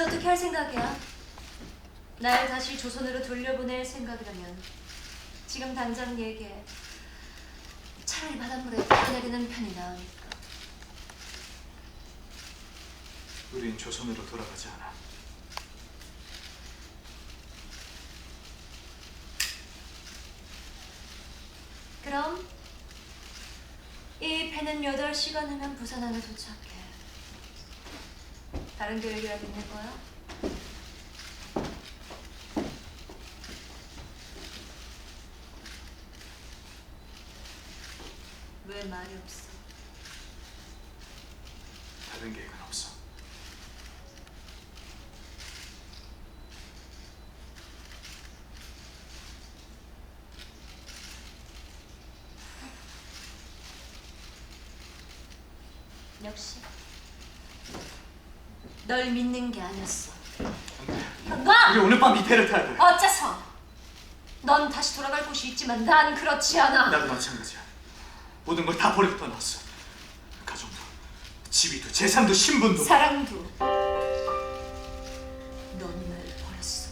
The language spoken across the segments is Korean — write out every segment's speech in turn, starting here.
이제 어떻게 할 생각이야? 날 다시 조선으로 돌려보낼 생각이라면 지금 당장 얘기해. 차라리 바닷물에 떠내리는 편이 나으니까. 우린 조선으로 돌아가지 않아. 그럼 이 배는 8시간 후면 부산 안에 도착해. 다른 계획이라도 있는 거야? 왜 말이 없어? 다른 계획은 없어. 역시 널 믿는 게 아니었어. 우리 오늘 밤이 배를 타야 돼. 어째서? 넌 다시 돌아갈 곳이 있지만 난 그렇지 않아. 나도 마찬가지야. 모든 걸 다 버리고 떠났어. 가정도, 지위도, 재산도, 신분도. 사랑도 넌 날 버렸어.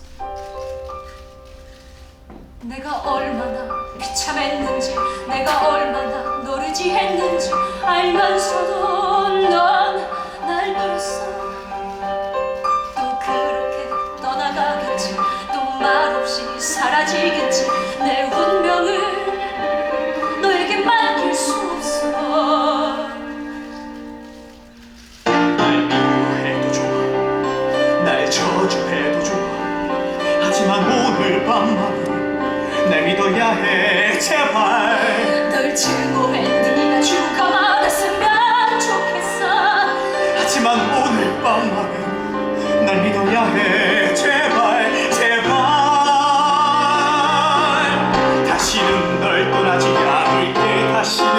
내가 얼마나 비참했는지, 내가 얼마나 노르지했는지 알면서도 넌 날 버렸어. 오늘 밤만은 날 믿어야 해. 제발. 널 증오해 네가 죽어 말았으면 좋겠어 하지만 오늘 밤만은 날 믿어야 해 제발 제발 다시는 널 떠나지 않을게 다시는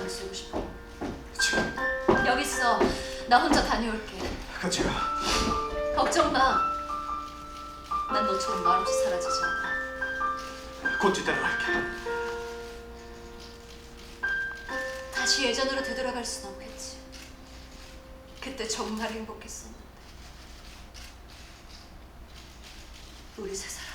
안 쓰고 싶어. 지금 여기 있어. 나 혼자 다녀올게. 같이 가. 걱정 마. 난 너처럼 말없이 사라지지 않아. 곧 뒤따라갈게. 다시 예전으로 되돌아갈 순 없겠지. 그때 정말 행복했었는데. 우리 세 사람.